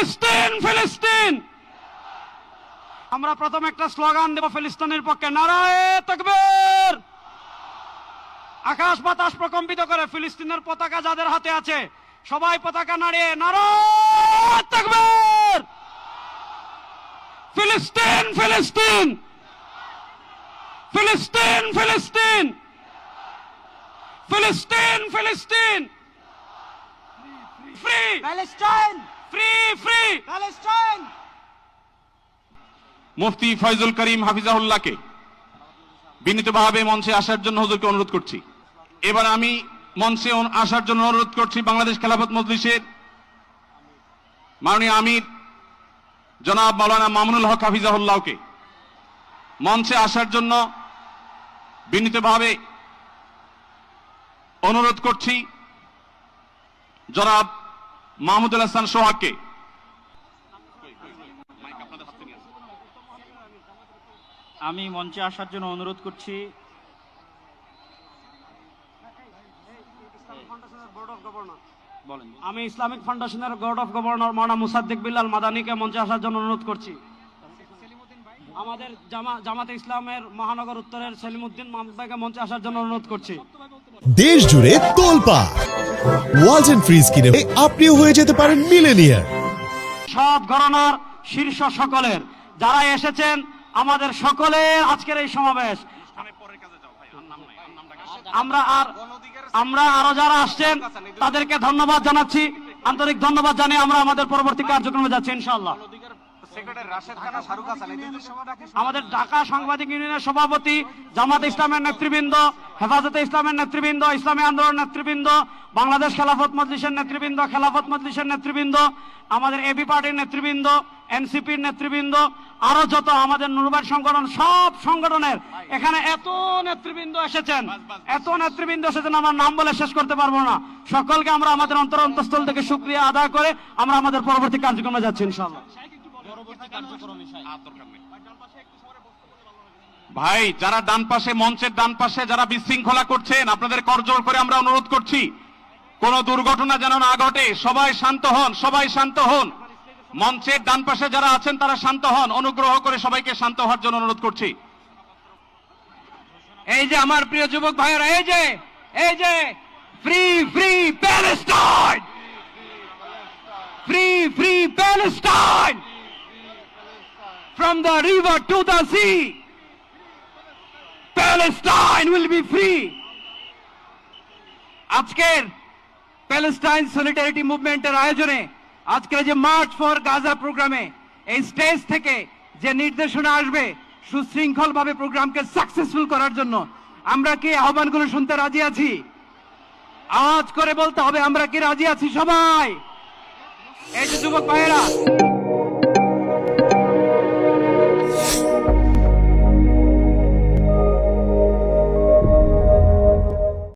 ফিলিস্তিন ফিলিস্তিন! আমরা প্রথম একটা স্লোগান দেব ফিলিস্তিনের পক্ষে, নারায়ে তকবীর! আকাশ বাতাস প্রকম্পিত করে ফিলিস্তিনের পতাকা যাদের হাতে আছে, সবাই পতাকা নাড়িয়ে, নারায়ে তকবীর! ফিলিস্তিন ফিলিস্তিন! ফিলিস্তিন ফিলিস্তিন! ফিলিস্তিন ফিলিস্তিন! Free Palestine free free Palestine মুফতি ফয়জুল করিম হাফিজাহুল্লাহকে বিনীতভাবে মঞ্চে আসার জন্য হুজুরকে অনুরোধ করছি। এবার আমি মঞ্চে আসার জন্য অনুরোধ করছি বাংলাদেশ খেলাফত মজলিসের মাননীয় আমির জনাব মাওলানা মামুনুল হক হাফিজাহুল্লাহকে মঞ্চে আসার জন্য বিনীতভাবে অনুরোধ করছি। জনাব মাহমুদুল হাসান সোহাগকে। আমি মঞ্চে আসার জন্য অনুরোধ করছি। আমি ইসলামিক ফাউন্ডেশনের বোর্ড অফ গভর্নর মানা মুসাদ্দিক বিল্লাল মাদানিকে মঞ্চে আসার জন্য অনুরোধ করছি। আমাদের জামা জামাতে ইসলামের মহানগর উত্তরের সেলিমউদ্দিন মাহমুদ ভাইকে মঞ্চে আসার জন্য অনুরোধ করছি। দেশ জুড়ে তোলপা ওয়ালটন ফ্রিজ কিনে আপনিও হয়ে যেতে পারেন মিলেনিয়ার। সব ঘরানার শীর্ষ সকলের। যারা এসেছেন আমাদের সকলের আজকের এই সমাবেশ। আমরা আর আমরা আরও যারা আসছেন তাদেরকে ধন্যবাদ জানাচ্ছি। আন্তরিক ধন্যবাদ জানিয়ে আমরা আমাদের পরবর্তী কার্যক্রমে যাচ্ছি ইনশাআল্লাহ। আমাদের ঢাকা সাংবাদিক ইউনিয়নের সভাপতি জামাত ইসলামের নেতৃবৃন্দ হেফাজতে ইসলামের নেতৃবৃন্দ ইসলামী আন্দোলন নেতৃবৃন্দ বাংলাদেশ খেলাফত মজলিসের নেতৃবৃন্দ খেলাফত মজলিসের নেতৃবৃন্দ আমাদের এবি পার্টির নেতৃবৃন্দ এনসিপির নেতৃবৃন্দ আরও যত আমাদের নুরবাই সংগঠন সব সংগঠনের এখানে এত নেতৃবৃন্দ এসেছেন। এত নেতৃবৃন্দ এসেছেন আমার নাম বলে শেষ করতে পারব না। সকলকে আমরা আমাদের অন্তর অন্তঃস্থল থেকে সুক্রিয়া আদায় করে আমরা আমাদের পরবর্তী কার্যক্রমে যাচ্ছি ভাই যারা ডান পাশে মঞ্চের ডান পাশে যারা বিশৃঙ্খলা করছেন আপনাদের করজোর করে আমরা অনুরোধ করছি কোন দুর্ঘটনা যেন না ঘটে সবাই শান্ত হন সবাই শান্ত হন। মঞ্চের ডান পাশে যারা আছেন তারা শান্ত হন। অনুগ্রহ করে সবাইকে শান্ত হওয়ার জন্য অনুরোধ করছি। এই যে আমার প্রিয় যুবক ভাইয়েরা এই যে এই যে free free Palestine free free Palestine from the river to the sea Palestine will be free আজকের প্যালেস্টাইন সলিডারিটি মুভমেন্টের আয়োজনে আজকের যে মার্চ ফর গাজা প্রোগ্রামে এই স্টেজ থেকে যে নির্দেশনা আসবে সুশৃঙ্খল ভাবে প্রোগ্রামকে সাকসেসফুল করার জন্য, আমরা কি আহ্বানগুলো শুনতে রাজি আছি? আওয়াজ করে বলতে হবে, আমরা কি রাজি আছি সবাই? এই যে যুবক ভাইয়েরা